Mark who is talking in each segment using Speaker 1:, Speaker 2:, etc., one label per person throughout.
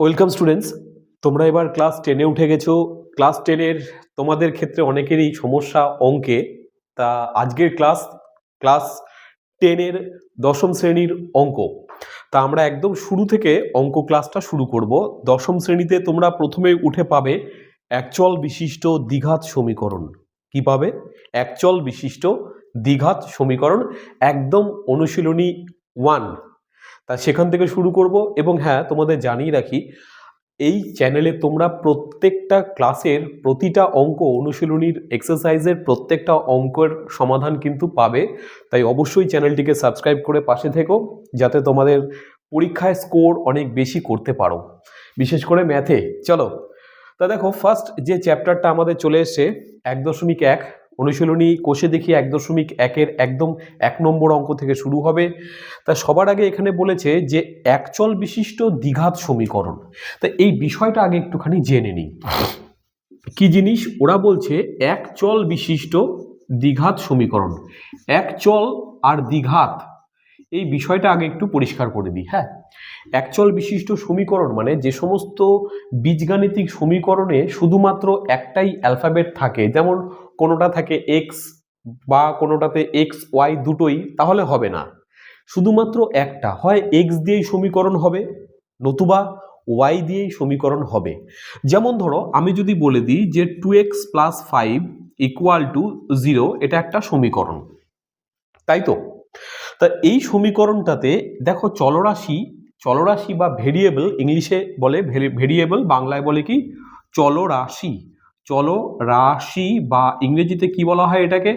Speaker 1: Welcome students তোমরা এবার class টেনে উঠে গেছো। ক্লাস টেনের তোমাদের ক্ষেত্রে অনেকেরই সমস্যা অঙ্কে। তা আজকের ক্লাস ক্লাস টেনের দশম শ্রেণির অঙ্ক। তা আমরা একদম শুরু থেকে অঙ্ক ক্লাসটা শুরু করব। দশম শ্রেণীতে তোমরা প্রথমে উঠে পাবে একচল বিশিষ্ট দ্বিঘাত সমীকরণ। কি পাবে? একচল বিশিষ্ট দ্বিঘাত সমীকরণ। একদম অনুশীলনী ওয়ান তা সেখান থেকে শুরু করব এবং হ্যাঁ তোমাদের জানিয়ে রাখি, এই চ্যানেলে তোমরা প্রত্যেকটা ক্লাসের প্রতিটা অঙ্ক অনুশীলনীর এক্সারসাইজের প্রত্যেকটা অঙ্কের সমাধান কিন্তু পাবে। তাই অবশ্যই চ্যানেলটিকে সাবস্ক্রাইব করে পাশে থেকো, যাতে তোমাদের পরীক্ষায় স্কোর অনেক বেশি করতে পারো। বিশেষ করে ম্যাথে চলো। তা দেখো ফার্স্ট যে চ্যাপ্টারটা আমাদের চলে এসছে, এক দশমিক এক অনুশীলনী কোষে দেখি এক দশমিক একের একদম এক নম্বর অঙ্ক থেকে শুরু হবে। তা সবার আগে এখানে বলেছে যে একচল বিশিষ্ট দ্বিঘাত সমীকরণ। তা এই বিষয়টা আগে একটুখানি জেনে নিই। কি জিনিস? ওরা বলছে একচল বিশিষ্ট দ্বিঘাত সমীকরণ। একচল আর দ্বিঘাত এই বিষয়টা আগে একটু পরিষ্কার করে দিই হ্যাঁ? অ্যাকচুয়াল বিশিষ্ট সমীকরণ মানে যে সমস্ত বীজগাণিতিক সমীকরণে শুধুমাত্র একটাই অ্যালফাবেট থাকে, যেমন কোনোটা থাকে এক্স বা কোনোটাতে এক্স ওয়াই দুটোই, তাহলে হবে না। শুধুমাত্র একটা, হয় এক্স দিয়েই সমীকরণ হবে, নতুবা ওয়াই দিয়েই সমীকরণ হবে। যেমন ধরো, আমি যদি বলে দিই যে two X plus five equal to zero এটা একটা সমীকরণ, তাই তো? তা এই সমীকরণটাতে দেখো চলরাশি চলরাশি বা ভেরিয়েবল ইংলিশে বলে ভেরিয়েবল বাংলায় বলে কি? চলরাশি। চলরাশি বা ইংরেজিতে কি বলা হয় এটাকে?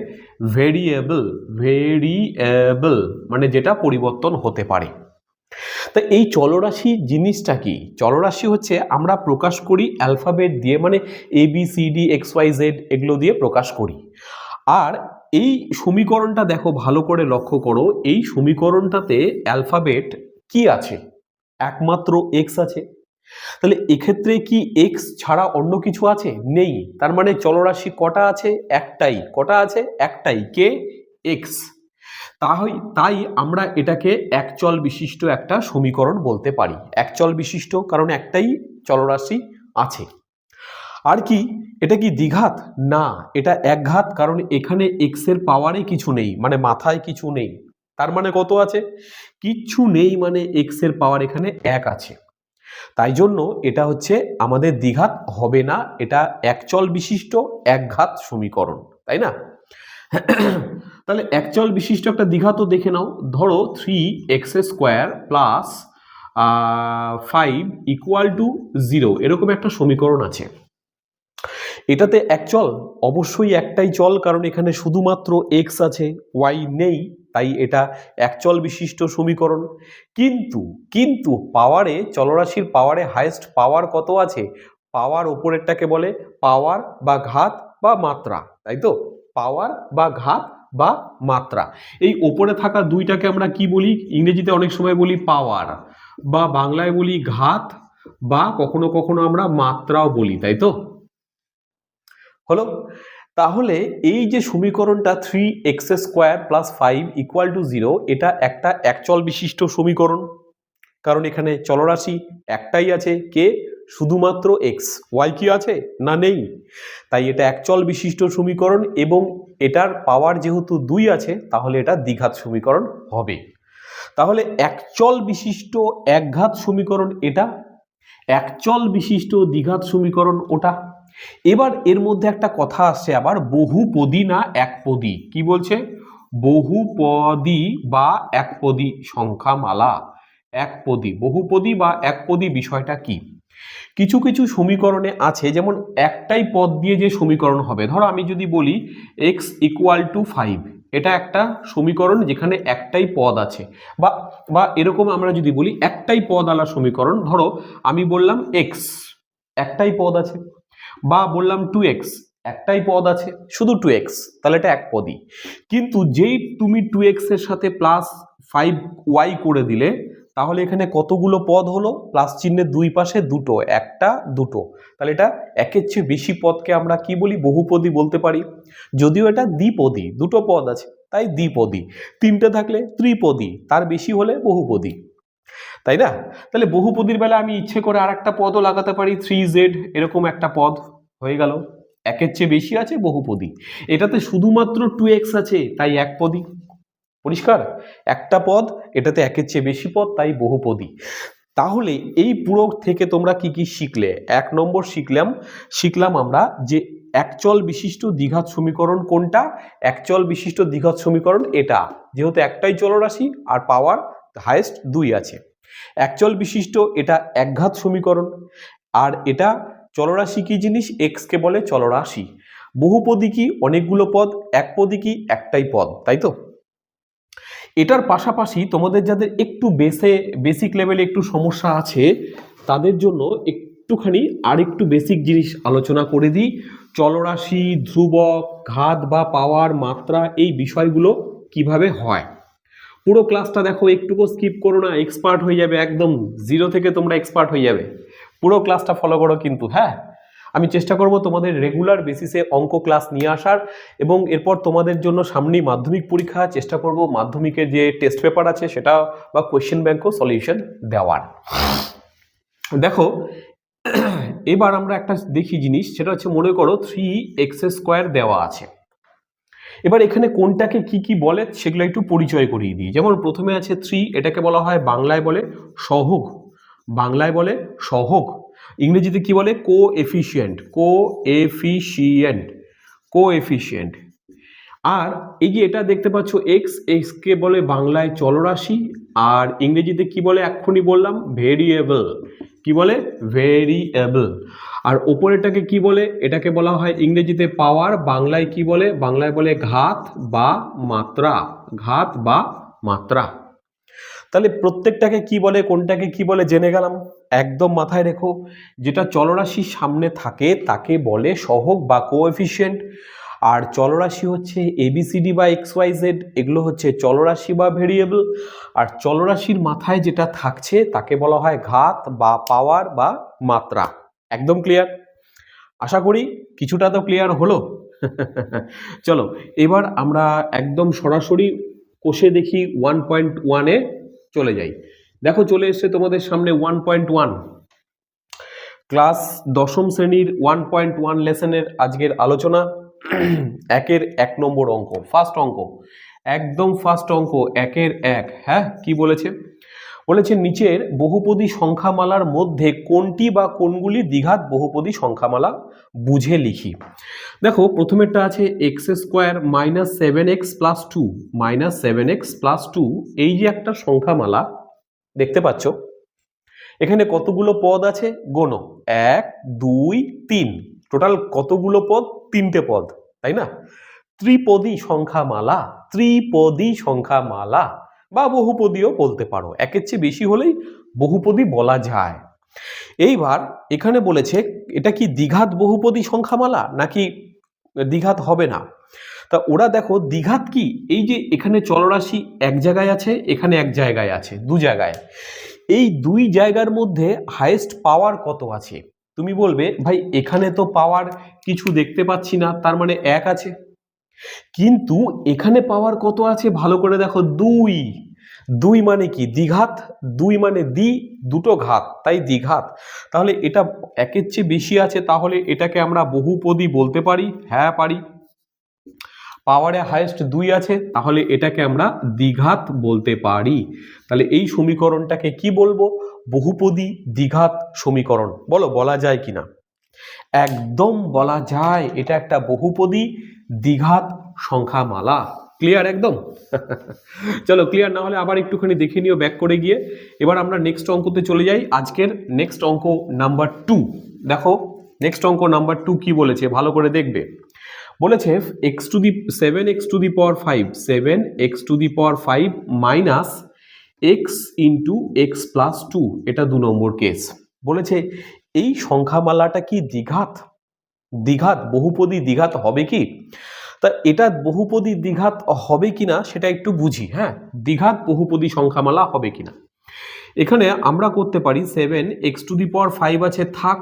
Speaker 1: ভেরিয়েবল ভেরিয়েবল মানে যেটা পরিবর্তন হতে পারে। তা এই চলরাশি জিনিসটা কি? চলরাশি হচ্ছে আমরা প্রকাশ করি অ্যালফাবেট দিয়ে মানে A B C D X Y Z এগুলো দিয়ে প্রকাশ করি। আর এই সমীকরণটা দেখো ভালো করে লক্ষ্য করো। এই সমীকরণটাতে অ্যালফাবেট কি আছে? একমাত্র এক্স আছে। তাহলে এক্ষেত্রে কি এক্স ছাড়া অন্য কিছু আছে? নেই। তার মানে চলরাশি কটা আছে? একটাই। কটা আছে? একটাই। কে? এক্স তাই তাই আমরা এটাকে একচল বিশিষ্ট একটা সমীকরণ বলতে পারি। একচল বিশিষ্ট, কারণ একটাই চলরাশি আছে। আর কি, এটা কি দ্বিঘাত? না, এটা একঘাত, কারণ এখানে এক্সের পাওয়ারে কিছু নেই মানে মাথায় কিছু নেই। তার মানে কত আছে? কিচ্ছু নেই মানে এক্সের পাওয়ার এখানে এক আছে। তাই জন্য এটা হচ্ছে আমাদের দ্বিঘাত, হবে না, এটা একচল বিশিষ্ট একঘাত সমীকরণ, তাই না? তাহলে একচল বিশিষ্ট একটা দ্বিঘাতও দেখে নাও। ধরো three X square plus five equal to zero এরকম একটা সমীকরণ আছে। এটাতে এক চল, অবশ্যই একটাই চল, কারণ এখানে শুধুমাত্র এক্স আছে ওয়াই নেই, তাই এটা একচল বিশিষ্ট সমীকরণ। কিন্তু কিন্তু পাওয়ারে, চলরাশির পাওয়ারে হায়েস্ট পাওয়ার কত আছে? পাওয়ার ওপরেরটাকে বলে পাওয়ার বা ঘাত বা মাত্রা, তাই তো? পাওয়ার বা ঘাত বা মাত্রা। এই ওপরে থাকা দুইটাকে আমরা কি বলি? ইংরেজিতে অনেক সময় বলি পাওয়ার বা বাংলায় বলি ঘাত, বা কখনো কখনো আমরা মাত্রাও বলি, তাই তো? হলো? তাহলে এই যে সমীকরণটা three X square plus five equal to zero এটা একটা একচল বিশিষ্ট সমীকরণ। কারণ এখানে চলরাশি একটাই আছে। কে? শুধুমাত্র এক্স ওয়াই কি আছে? না নেই। তাই এটা একচল বিশিষ্ট সমীকরণ এবং এটার পাওয়ার যেহেতু দুই আছে, তাহলে এটা দ্বিঘাত সমীকরণ হবে। তাহলে একচল বিশিষ্ট একঘাত সমীকরণ এটা। একচল বিশিষ্ট দ্বিঘাত সমীকরণ ওটা। এবার এর মধ্যে একটা কথা আসছে আবার বহুপদী না একপদী কি বলছে? বহুপদী বা একপদী সংখ্যামালা একপদী বহুপদী বা একপদী বিষয়টা কি? কিছু কিছু সমীকরণে আছে, যেমন একটাই পদ দিয়ে যে সমীকরণ হবে। ধরো আমি যদি বলি এক্স ইকুয়াল টু ফাইভ এটা একটা সমীকরণ যেখানে একটাই পদ আছে। বা বা এরকম আমরা যদি বলি একটাই পদ আলা সমীকরণ, ধরো আমি বললাম এক্স একটাই পদ আছে। বা বললাম টু এক্স একটাই পদ আছে, শুধু টু এক্স তাহলে এটা এক পদই। কিন্তু যেই তুমি টু এক্সের সাথে প্লাস ফাইভ ওয়াই করে দিলে, তাহলে এখানে কতগুলো পদ হলো? প্লাস চিহ্নের দুই পাশে দুটো, একটা, দুটো। তাহলে এটা একের চেয়ে বেশি পদকে আমরা কি বলি? বহুপদী বলতে পারি। যদিও এটা দ্বিপদী, দুটো পদ আছে, তাই দ্বিপদী। তিনটে থাকলে ত্রিপদী, তার বেশি হলে বহুপদী। তাই না? তাহলে বহুপদীর বেলা আমি ইচ্ছে করে আর একটা পদও লাগাতে পারি থ্রি জেড এরকম একটা পদ হয়ে গেল। একের চেয়ে বেশি আছে বহুপদী এটাতে শুধুমাত্র টু এক্স আছে, তাই এক পদী পরিষ্কার? একটা পদ, এটাতে একের চেয়ে বেশি পদ, তাই বহুপদী তাহলে এই পুরো থেকে তোমরা কি কি শিখলে? এক নম্বর শিখলাম শিখলাম আমরা যে একচল বিশিষ্ট দ্বিঘাত সমীকরণ কোনটা? একচল বিশিষ্ট দ্বিঘাত সমীকরণ এটা। যেহেতু একটাই চলরাশি, আর পাওয়ার হায়েস্ট দুই আছে। একচল বিশিষ্ট এটা একঘাত সমীকরণ। আর এটা চলরাশি কি জিনিস? এক্সকে বলে চলরাশি। বহুপদী কি? অনেকগুলো পদ। এক পদী কি? একটাই পদ। তাই তো? এটার পাশাপাশি তোমাদের যাদের একটু বেসে বেসিক লেভেলে একটু সমস্যা আছে, তাদের জন্য একটুখানি আর একটু বেসিক জিনিস আলোচনা করে দিই। চলরাশি, ধ্রুবক, ঘাত বা পাওয়ার মাত্রা এই বিষয়গুলো কীভাবে হয়? পুরো ক্লাসটা দেখো, একটুকু স্কিপ করো না এক্সপার্ট হয়ে যাবে একদম জিরো থেকে তোমরা এক্সপার্ট হয়ে যাবে। পুরো ক্লাসটা ফলো করো কিন্তু হ্যাঁ? আমি চেষ্টা করব তোমাদের রেগুলার বেসিসে অঙ্ক ক্লাস নিয়ে আসার এবং এরপর তোমাদের জন্য সামনেই মাধ্যমিক পরীক্ষা, চেষ্টা করব মাধ্যমিকের যে টেস্ট পেপার আছে সেটা বা কোয়েশ্চেন ব্যাংকও সলিউশন দেওয়ার। দেখো, এবার আমরা একটা দেখি জিনিস, সেটা হচ্ছে মনে করো থ্রি এক্স স্কোয়ার দেওয়া আছে। এবার এখানে কোনটাকে কি কি বলে সেগুলো একটু পরিচয় করিয়ে দিই। যেমন প্রথমে আছে থ্রি, এটাকে বলা হয় বাংলায় বলে সহগ। বাংলায় বলে সহগ। ইংরেজিতে কি বলে? Coefficient coefficient coefficient আর এই যে এটা দেখতে পাচ্ছ এক্স এক্সকে বলে বাংলায় চলরাশি, আর ইংরেজিতে কি বলে? এক্ষুনি বললাম ভেরিয়েবল কি বলে? ভেরিয়েবল আর ওপরেটাকে কি বলে? এটাকে বলা হয় ইংরেজিতে পাওয়ার বাংলায় কি বলে? বাংলায় বলে ঘাত বা মাত্রা। ঘাত বা মাত্রা। তাহলে প্রত্যেকটাকে কি বলে? কোনটাকে কি বলে? জেনে গেলাম। একদম মাথায় রেখো। যেটা চলরাশির সামনে থাকে, তাকে বলে সহগ বা কোএফিসিয়েন্ট আর চলরাশি হচ্ছে এবিসিডি বা এক্স ওয়াই জেড এগুলো হচ্ছে চলরাশি বা ভেরিয়েবল আর চলরাশির মাথায় যেটা থাকছে, তাকে বলা হয় ঘাত বা পাওয়ার বা মাত্রা। একদম ক্লিয়ার আশা করি কিছুটা তো ক্লিয়ার হলো। চলো, এবার আমরা একদম সরাসরি কোষে দেখি ওয়ান পয়েন্ট ওয়ানে চলে যাই। দেখো, চলে এসছে তোমাদের সামনে ওয়ান পয়েন্ট ওয়ান ক্লাস দশম শ্রেণির ওয়ান পয়েন্ট ওয়ান লেসনের আজকের আলোচনা। একের এক নম্বর অঙ্ক ফার্স্ট অঙ্ক, একদম ফার্স্ট অঙ্ক, একের এক হ্যাঁ কি বলেছে? বলেছে নিচের বহুপদী সংখ্যামালার মধ্যে কোনটি বা কোনগুলি দ্বিঘাত বহুপদী সংখ্যামালা বুঝে লিখি। দেখো, প্রথমেরটা আছে X square minus seven X plus two minus seven X plus two এই যে একটা সংখ্যামালা, দেখতে পাচ্ছ? এখানে কতগুলো পদ আছে? গোনো এক, দুই, তিন। টোটাল কতগুলো পদ? তিনটে পদ, তাই না? ত্রিপদী সংখ্যামালা ত্রিপদী সংখ্যামালা বা বহুপদীও বলতে পারো। একের চেয়ে বেশি হলেই বহুপদী বলা যায়। এইবার এখানে বলেছে, এটা কি দ্বিঘাত বহুপদী সংখ্যামালা নাকি দ্বিঘাত হবে না? তা ওরা দেখো, দ্বিঘাত কি? এই যে এখানে চলরাশি এক জায়গায় আছে, এখানে এক জায়গায় আছে, দু জায়গায়। এই দুই জায়গার মধ্যে হায়েস্ট পাওয়ার কত আছে? তুমি বলবে, ভাই, এখানে তো পাওয়ার কিছু দেখতে পাচ্ছি না, তার মানে এক আছে। কিন্তু এখানে পাওয়ার কত আছে? ভালো করে দেখো, দুই। দুই মানে কি? দ্বিঘাত, দুই মানে দ্বি দুটো ঘাত, তাই দ্বিঘাত। তাহলে এটা একের চেয়ে বেশি আছে, তাহলে এটাকে আমরা বহুপদী বলতে পারি হ্যাঁ পারি। পাওয়ারে হায়েস্ট দুই আছে, তাহলে এটাকে আমরা দ্বিঘাত বলতে পারি। তাহলে এই সমীকরণটাকে কি বলব? বহুপদী দ্বিঘাত সমীকরণ। বলো, বলা যায় কি না একদম বলা যায়, এটা একটা বহুপদী দ্বিঘাত সংখ্যামালা। ক্লিয়ার একদম? চলো ক্লিয়ার না হলে আবার একটুখানি দেখে নিও ব্যাক করে গিয়ে। এবার আমরা নেক্সট অঙ্কতে চলে যাই। আজকের নেক্সট অঙ্ক নাম্বার টু দেখো নেক্সট অঙ্ক নাম্বার টু কি বলেছে? ভালো করে দেখবে। বলেছে X to the seven X to the power five seven X to the power five minus X into X plus two এটা দু নম্বর কেস বলেছে, এই সংখ্যামালাটা কি দ্বিঘাত? দ্বিঘাত, বহুপদী দ্বিঘাত হবে কি? তা এটা বহুপদী দ্বিঘাত হবে কিনা সেটা একটু বুঝি হ্যাঁ? দ্বিঘাত, বহুপদী সংখ্যামালা হবে কিনা? এখানে আমরা করতে পারি seven X to the power five আছে, থাক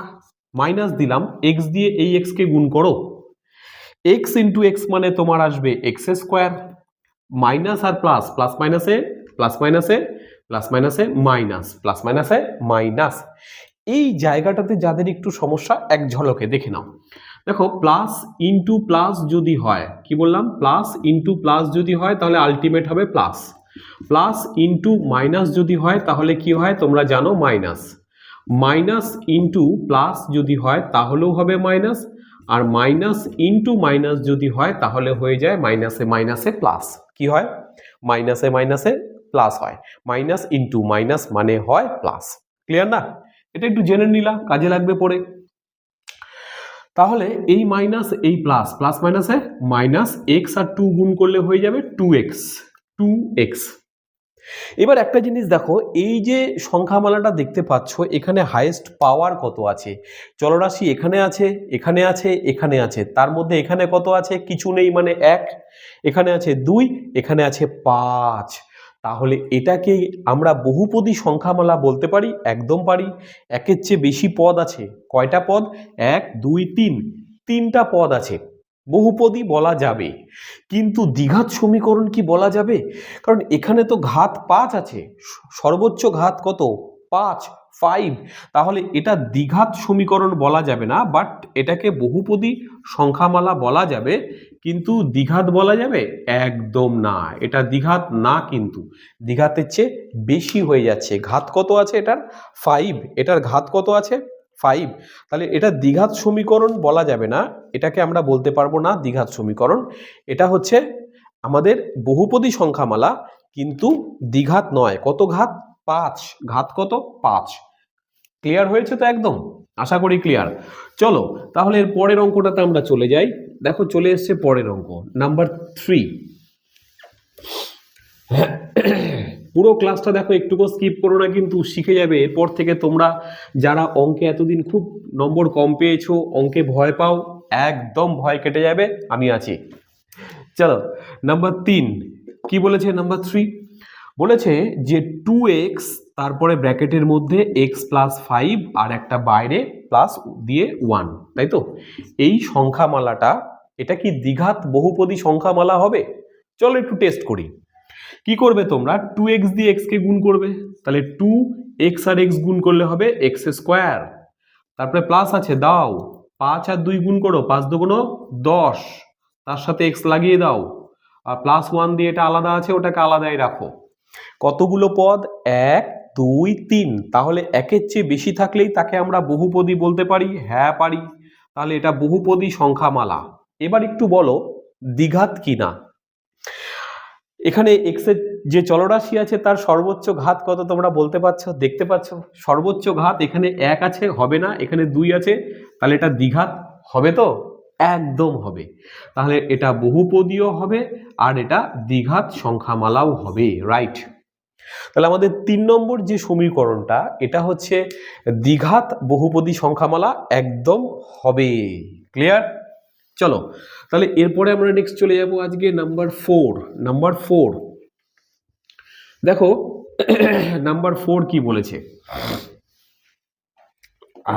Speaker 1: মাইনাস দিলাম এক্স দিয়ে এই এক্সকে গুণ করো। এক্স ইন্টু এক্স মানে তোমার আসবে এক্স স্কোয়ার মাইনাস আর প্লাস প্লাস মাইনাসে প্লাস মাইনাসে প্লাস মাইনাসে মাইনাস প্লাস মাইনাসে মাইনাস এই জায়গাটাতে যাদের একটু সমস্যা, এক ঝলকে দেখে নাও। দেখো প্লাস ইনটু প্লাস যদি হয়, কি বললাম? প্লাস ইনটু প্লাস যদি হয়, তাহলে আলটিমেট হবে প্লাস প্লাস ইনটু মাইনাস যদি হয়, তাহলে কি হয়? তোমরা জানো মাইনাস মাইনাস ইনটু প্লাস যদি হয়, তাহলেও হবে মাইনাস আর মাইনাস ইনটু মাইনাস যদি হয়, তাহলে হয়ে যায় মাইনাসে মাইনাসে প্লাস কি হয়? মাইনাসে মাইনাসে প্লাস হয়। মাইনাস ইনটু মাইনাস মানে হয় প্লাস ক্লিয়ার না? এটা একটু জেনে নিলা কাজে লাগবে পরে তাহলে এই মাইনাস এই প্লাস প্লাস মাইনাসে মাইনাস এক্স আর টু গুণ করলে হয়ে যাবে টু এক্স টু এক্স এবার একটা জিনিস দেখো, এই যে সংখ্যামালাটা দেখতে পাচ্ছ, এখানে হাইয়েস্ট পাওয়ার কত আছে? চলরাশি এখানে আছে এখানে আছে এখানে আছে, তার মধ্যে এখানে কত আছে? কিছু নেই মানে এক, এখানে আছে দুই, এখানে আছে পাঁচ। তাহলে এটাকে আমরা বহুপদী সংখ্যামালা বলতে পারি, একদম পারি। একের চেয়ে বেশি পদ আছে, কয়টা পদ? এক, দুই, তিন, তিনটা পদ আছে। বহুপদী বলা যাবে। কিন্তু দ্বিঘাত সমীকরণ কি বলা যাবে? কারণ এখানে তো ঘাত পাঁচ আছে। সর্বোচ্চ ঘাত কত? পাঁচ ফাইভ তাহলে এটা দ্বিঘাত সমীকরণ বলা যাবে না বাট এটাকে বহুপদী সংখ্যামালা বলা যাবে। কিন্তু দ্বিঘাত বলা যাবে? একদম না। এটা দ্বিঘাত না কিন্তু। দ্বিঘাতের চেয়ে বেশি হয়ে যাচ্ছে। ঘাত কত আছে এটার? ফাইভ এটার ঘাত কত আছে? ফাইভ, তাহলে এটা দ্বিঘাত সমীকরণ বলা যাবে না। এটাকে আমরা বলতে পারব না দ্বিঘাত সমীকরণ। এটা হচ্ছে আমাদের বহুপদী সংখ্যামালা, কিন্তু দ্বিঘাত নয়। কত ঘাত? পাঁচ। ঘাত কত? পাঁচ। ক্লিয়ার হয়েছে তো একদম? আশা করি ক্লিয়ার। চলো, তাহলে এর পরের অঙ্কটাতে আমরা চলে যাই। দেখো চলে এসছে পরের অঙ্ক, নাম্বার থ্রি। পুরো ক্লাসটা দেখো, একটুকু স্কিপ করো না, কিন্তু শিখে যাবে। এরপর থেকে তোমরা যারা অঙ্কে এতদিন খুব নম্বর কম পেয়েছ, অঙ্কে ভয় পাও, একদম ভয় কেটে যাবে, আমি আছি। চলো নাম্বার তিন। কি বলেছে নাম্বার থ্রি বলেছে যে টু এক্স তারপরে ব্র্যাকেটের মধ্যে এক্স প্লাস ফাইভ আর একটা বাইরে প্লাস দিয়ে ওয়ান তাই তো? এই সংখ্যামালাটা, এটা কি দ্বিঘাত বহুপদী সংখ্যামালা হবে? চলো একটু টেস্ট করি। কি করবে তোমরা? টু এক্স দিয়ে এক্সকে গুণ করবে। তাহলে টু এক্স আর এক্স গুণ করলে হবে এক্স স্কোয়ার তারপরে প্লাস আছে, দাও। পাঁচ আর দুই গুণ করো, পাঁচ দুগুণ দশ। তার সাথে এক্স লাগিয়ে দাও। আর প্লাস ওয়ান দিয়ে এটা আলাদা আছে, ওটাকে আলাদাই রাখো। কতগুলো পদ? এক, দুই, তিন। তাহলে একের চেয়ে বেশি থাকলেই তাকে আমরা বহুপদী বলতে পারি। হ্যাঁ পারি। তাহলে এটা বহুপদী সংখ্যামালা। এবার একটু বলো, দ্বিঘাত কি না এখানে এক্সের যে চলরাশি আছে তার সর্বোচ্চ ঘাত কত তোমরা বলতে পারছ, দেখতে পাচ্ছ? সর্বোচ্চ ঘাত এখানে এক আছে, হবে না। এখানে দুই আছে, তাহলে এটা দ্বিঘাত হবে তো? একদম হবে। তাহলে এটা বহুপদীয় হবে আর এটা দ্বিঘাত সংখ্যামালাও হবে রাইট তাহলে আমাদের তিন নম্বর যে সমীকরণটা, এটা হচ্ছে দ্বিঘাত বহুপদী সংখ্যামালা একদম হবে। ক্লিয়ার চলো, তাহলে এরপরে আমরা নেক্সট চলে যাব আজকে নাম্বার ফোর নাম্বার ফোর দেখো নাম্বার ফোর কি বলেছে?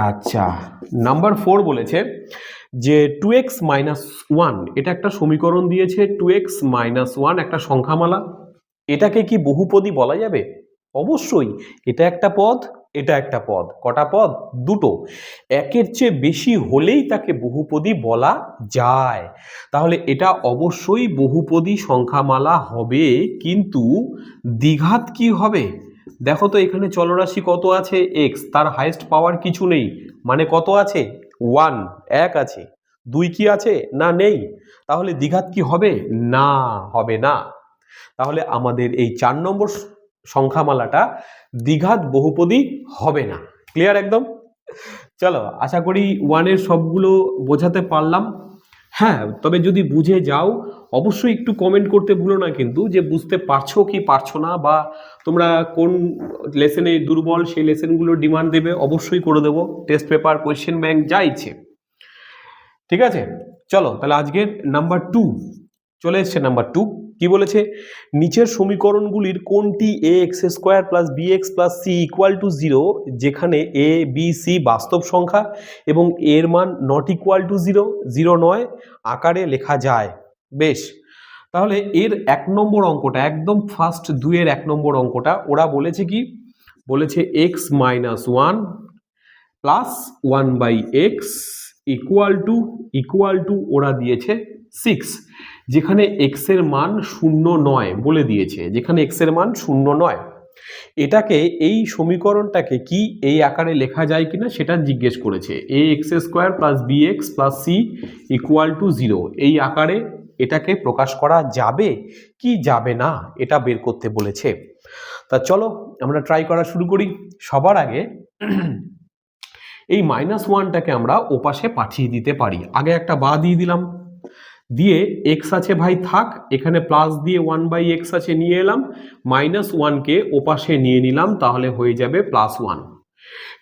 Speaker 1: আচ্ছা নাম্বার ফোর বলেছে যে টু এক্স মাইনাস ওয়ান এটা একটা সমীকরণ দিয়েছে টু এক্স মাইনাস ওয়ান একটা সংখ্যামালা। এটাকে কি বহুপদী বলা যাবে? অবশ্যই, এটা একটা পদ। এটা একটা পদ। কটা পদ? দুটো। একের চেয়ে বেশি হলেই তাকে বহুপদী বলা যায়। তাহলে এটা অবশ্যই বহুপদী সংখ্যামালা হবে, কিন্তু দ্বিঘাত কি হবে? দেখো তো এখানে চলরাশি কত আছে? এক্স তার হাইয়েস্ট পাওয়ার কিছু নেই। মানে কত আছে? ওয়ান এক আছে। দুই কি আছে? না, নেই। তাহলে দ্বিঘাত কি হবে? না হবে না। তাহলে আমাদের এই চার নম্বর সংখ্যামালাটা দ্বিঘাত বহুপদী হবে না। ক্লিয়ার একদম? চলো, আশা করি ওয়ানের সবগুলো বোঝাতে পারলাম। হ্যাঁ তবে যদি বুঝে যাও, অবশ্যই একটু কমেন্ট করতে ভুলো না কিন্তু, যে বুঝতে পারছ কি পারছ না, বা তোমরা কোন লেসনে দুর্বল, সেই লেসেনগুলোর ডিমান্ড দেবে, অবশ্যই করে দেবো। টেস্ট পেপার কোয়েশ্চেন ব্যাংক যা ইচ্ছে। ঠিক আছে? চলো, তাহলে আজকের নাম্বার টু চলে এসছে নাম্বার টু কি বলেছে? নিচের সমীকরণগুলির কোনটি A X square plus B X plus C equal to zero যেখানে এ বি সি বাস্তব সংখ্যা এবং এর মান not equal to zero zero নয়, আকারে লেখা যায়। বেশ, তাহলে এর এক নম্বর অঙ্কটা, একদম ফার্স্ট দুইয়ের এক নম্বর অঙ্কটা, ওরা বলেছে কি? বলেছে X minus one plus one by X equal to equal to ওরা দিয়েছে সিক্স যেখানে এক্সের মান শূন্য নয় বলে দিয়েছে। যেখানে এক্সের মান শূন্য নয়। এটাকে এই সমীকরণটাকে কি এই আকারে লেখা যায় কিনা সেটা জিজ্ঞেস করেছে। A X square plus B X plus C equal to zero এই আকারে এটাকে প্রকাশ করা যাবে কি যাবে না এটা বের করতে বলেছে। তা চলো আমরা ট্রাই করা শুরু করি। সবার আগে এই মাইনাস ওয়ানটাকে আমরা ওপাশে পাঠিয়ে দিতে পারি। আগে একটা বা দিয়ে দিলাম। দিয়ে এক্স আছে ভাই থাক, এখানে প্লাস দিয়ে ওয়ান বাই এক্স আছে নিয়ে এলাম মাইনাস ওয়ানকে ওপাশে নিয়ে নিলাম, তাহলে হয়ে যাবে প্লাস ওয়ান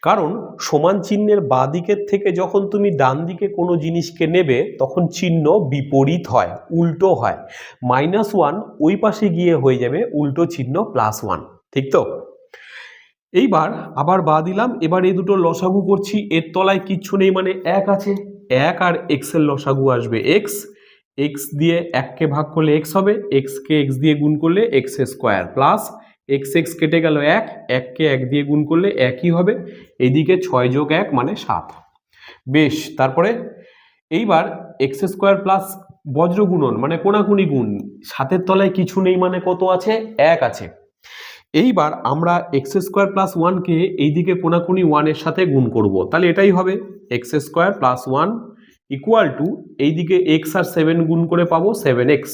Speaker 1: কারণ সমান চিহ্নের বাঁ দিকের থেকে যখন তুমি ডান দিকে কোনো জিনিসকে নেবে, তখন চিহ্ন বিপরীত হয়, উল্টো হয়। মাইনাস ওয়ান ওই পাশে গিয়ে হয়ে যাবে উল্টো চিহ্ন প্লাস ওয়ান ঠিক তো? এইবার আবার বা দিলাম, এবার এই দুটো লসাগু করছি, এর তলায় কিচ্ছু নেই মানে এক আছে, এক আর এক্সের লসাগু আসবে এক্স এক্স দিয়ে এককে ভাগ করলে এক্স হবে এক্সকে এক্স দিয়ে গুণ করলে X square plus X X কেটে গেল এক এককে এক দিয়ে গুণ করলে একই হবে, এইদিকে ছয় যোগ এক মানে সাত। বেশ, তারপরে এইবার এক্স স্কোয়ার প্লাস বজ্র গুণন মানে কোনাকুনি গুণ, সাতের তলায় কিছু নেই মানে কত আছে? এক আছে। এইবার আমরা এক্স স্কোয়ার প্লাস ওয়ানকে এইদিকে কোনাকুনি ওয়ানের সাথে গুণ করব, তাহলে এটাই হবে X square plus one equal to এইদিকে এক্স আর সেভেন গুণ করে পাবো সেভেন এক্স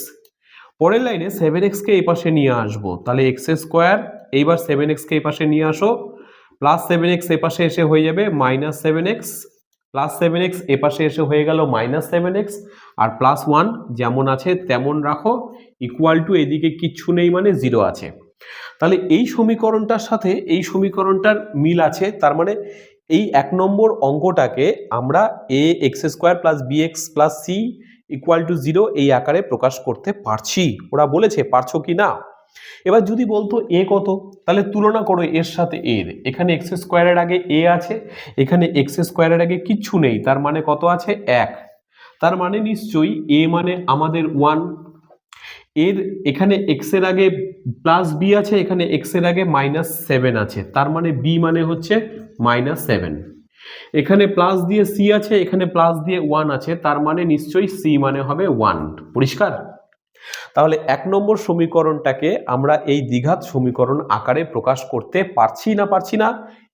Speaker 1: পরের লাইনে সেভেন এক্সকে এই পাশে নিয়ে আসব। তাহলে এক্স স্কোয়ার এইবার সেভেন এক্সকে এই পাশে নিয়ে আসো। প্লাস সেভেন এক্স এ পাশে এসে হয়ে যাবে minus seven X plus seven X এ পাশে এসে হয়ে গেল মাইনাস সেভেন এক্স আর প্লাস ওয়ান যেমন আছে তেমন রাখো ইকুয়াল টু এদিকে কিচ্ছু নেই মানে জিরো আছে। তাহলে এই সমীকরণটার সাথে এই সমীকরণটার মিল আছে, তার মানে এই এক নম্বর অঙ্কটাকে আমরা A X square plus B X plus C equal to zero এই আকারে প্রকাশ করতে পারছি। ওরা বলেছে, পারছ কি না? এবার যদি বলতো এ কত, তাহলে তুলনা করো এর সাথে এর। এখানে এক্স স্কোয়ারের আগে এ আছে, এখানে এক্স স্কোয়ারের আগে কিচ্ছু নেই, তার মানে কত আছে? এক। তার মানে নিশ্চয়ই এ মানে আমাদের ওয়ান এর এখানে এক্সের আগে প্লাস বি আছে, এখানে এক্সের আগে মাইনাস সেভেন আছে। তার মানে বি মানে হচ্ছে মাইনাস সেভেন এখানে প্লাস দিয়ে সি আছে, এখানে প্লাস দিয়ে ওয়ান আছে, তার মানে নিশ্চয়ই সি মানে হবে ওয়ান পরিষ্কার? তাহলে এক নম্বর সমীকরণটাকে আমরা এই দ্বিঘাত সমীকরণ আকারে প্রকাশ করতে পারছি না পারছি না?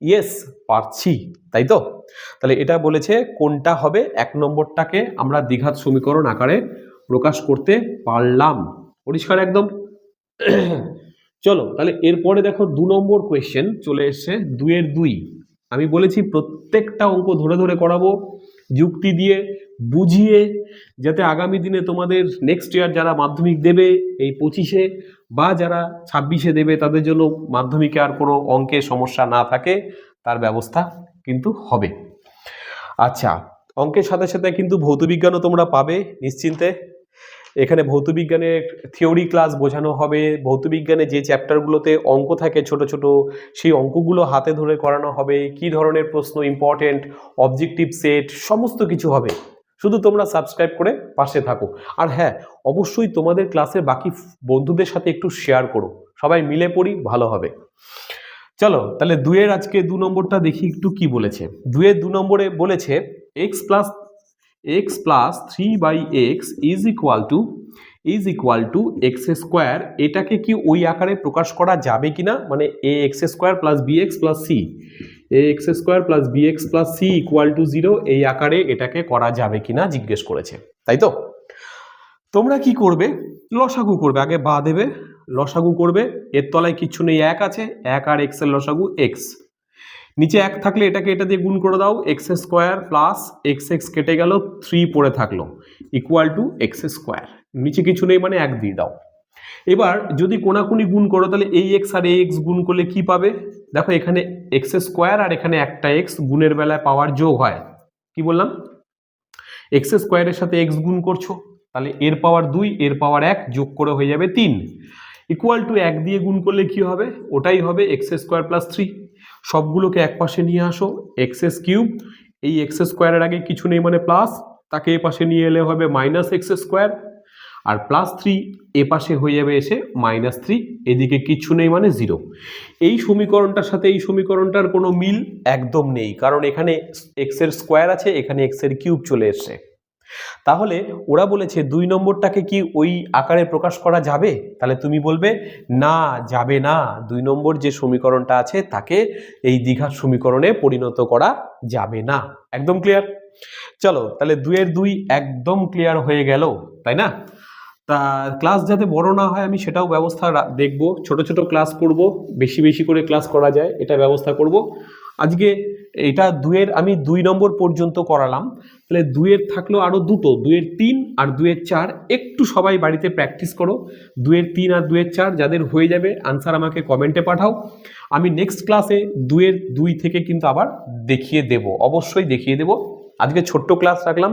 Speaker 1: ইয়েস পারছি। তাই তো? তাহলে এটা বলেছে কোনটা হবে? এক নম্বরটাকে আমরা দ্বিঘাত সমীকরণ আকারে প্রকাশ করতে পারলাম। পরিষ্কার একদম। চলো, তাহলে এরপরে দেখো দু নম্বর কোয়েশ্চেন চলে এসছে দুইয়ের দুই। আমি বলেছি প্রত্যেকটা অঙ্ক ধরে ধরে করাবো, যুক্তি দিয়ে বুঝিয়ে, যাতে আগামী দিনে তোমাদের নেক্সট ইয়ার যারা মাধ্যমিক দেবে এই পঁচিশে বা যারা ছাব্বিশে দেবে, তাদের জন্য মাধ্যমিকে আর কোনো অঙ্কের সমস্যা না থাকে, তার ব্যবস্থা কিন্তু হবে। আচ্ছা অঙ্কের সাথে সাথে কিন্তু ভৌতবিজ্ঞানও তোমরা পাবে নিশ্চিন্তে। এখানে ভৌতবিজ্ঞানের থিওরি ক্লাস বোঝানো হবে। ভৌতবিজ্ঞানে যে চ্যাপ্টারগুলোতে অঙ্ক থাকে ছোট ছোট, সেই অঙ্কগুলো হাতে ধরে করানো হবে। কি ধরনের প্রশ্ন ইম্পর্টেন্ট অবজেক্টিভ সেট সমস্ত কিছু হবে। শুধু তোমরা সাবস্ক্রাইব করে পাশে থাকো। আর হ্যাঁ অবশ্যই তোমাদের ক্লাসের বাকি বন্ধুদের সাথে একটু শেয়ার করো। সবাই মিলে পড়ি, ভালো হবে। চলো, তাহলে দুয়ের আজকে দু নম্বরটা দেখি একটু কি বলেছে। দুয়ের দু নম্বরে বলেছে X plus X plus three by X is equal to is equal to X square এটাকে কি ওই আকারে প্রকাশ করা যাবে কিনা? মানে A X square plus B X plus C A X square plus B X plus C equal to zero এই আকারে এটাকে করা যাবে কিনা জিজ্ঞেস করেছে। তাই তো? তোমরা কি করবে? লসাগু করবে, আগে বা দেবে। লসাগু করবে, এর তলায় কিচ্ছু নেই, এক আছে। এক আর এক্সের লসাগু এক্স নিচে এক থাকলে এটাকে এটা দিয়ে গুণ করে দাও X square plus X X কেটে গেল থ্রি পড়ে থাকল ইকুয়াল টু এক্স স্কোয়ার নিচে কিছু নেই মানে এক দিয়ে দাও। এবার যদি কোনাকুনি গুণ করো, তাহলে এই এক্স আর এই এক্স গুণ করলে কি পাবে? দেখো এখানে এক্স স্কোয়ার আর এখানে একটা এক্স গুণের বেলায় পাওয়ার যোগ হয়। কি বললাম? এক্স স্কোয়ারের সাথে এক্স গুণ করছ, তাহলে এর পাওয়ার দুই, এর পাওয়ার এক যোগ করে হয়ে যাবে তিন। ইকুয়াল টু এক দিয়ে গুণ করলে কি হবে? ওটাই হবে এক্স স্কোয়ার প্লাস থ্রি সবগুলোকে এক পাশে নিয়ে আসো এক্স এস কিউব এই এক্স স্কোয়ারের আগে কিছু নেই মানে প্লাস তাকে এ পাশে নিয়ে এলে হবে মাইনাস এক্স স্কোয়ার আর প্লাস থ্রি এ পাশে হয়ে যাবে এসে মাইনাস থ্রি এদিকে কিচ্ছু নেই মানে জিরো এই সমীকরণটার সাথে এই সমীকরণটার কোনো মিল একদম নেই, কারণ এখানে এক্সের স্কোয়ার আছে, এখানে এক্সের কিউব চলে এসছে। তাহলে ওরা বলেছে দুই নম্বরটাকে কি ওই আকারে প্রকাশ করা যাবে? তাহলে তুমি বলবে, না, যাবে না। দুই নম্বর যে সমীকরণটা আছে তাকে এই দীঘার সমীকরণে পরিণত করা যাবে না। একদম ক্লিয়ার চলো, তাহলে দুইয়ের দুই একদম ক্লিয়ার হয়ে গেল, তাই না? তা ক্লাস যাতে বড় না হয় আমি সেটাও ব্যবস্থা দেখব। ছোট ছোট ক্লাস করব বেশি বেশি করে ক্লাস করা যায়, এটা ব্যবস্থা করব। আজকে এটা দুয়ের আমি দুই নম্বর পর্যন্ত করালাম। তাহলে দুয়ের থাকল আরও দুটো দুয়ের তিন আর দুয়ের চার। একটু সবাই বাড়িতে প্র্যাকটিস করো। দুয়ের তিন আর দুয়ের চার যাদের হয়ে যাবে আনসার আমাকে কমেন্টে পাঠাও। আমি নেক্সট ক্লাসে দুয়ের দুই থেকে কিন্তু আবার দেখিয়ে দেব, অবশ্যই দেখিয়ে দেব। আজকে ছোট্ট ক্লাস রাখলাম।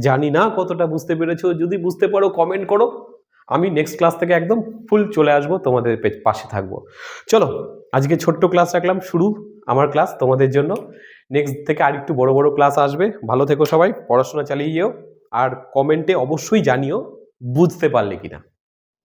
Speaker 1: জানি না কতটা বুঝতে পেরেছ। যদি বুঝতে পারো কমেন্ট করো। আমি নেক্সট ক্লাস থেকে একদম ফুল চলে আসব তোমাদের পাশে থাকব। চলো আজকে ছোট্ট ক্লাস রাখলাম শুরু আমার ক্লাস তোমাদের জন্য। নেক্সট থেকে আর একটু বড় বড় ক্লাস আসবে। ভালো থেকো সবাই পড়াশোনা চালিয়ে যেও। আর কমেন্টে অবশ্যই জানিও বুঝতে পারলে কিনা।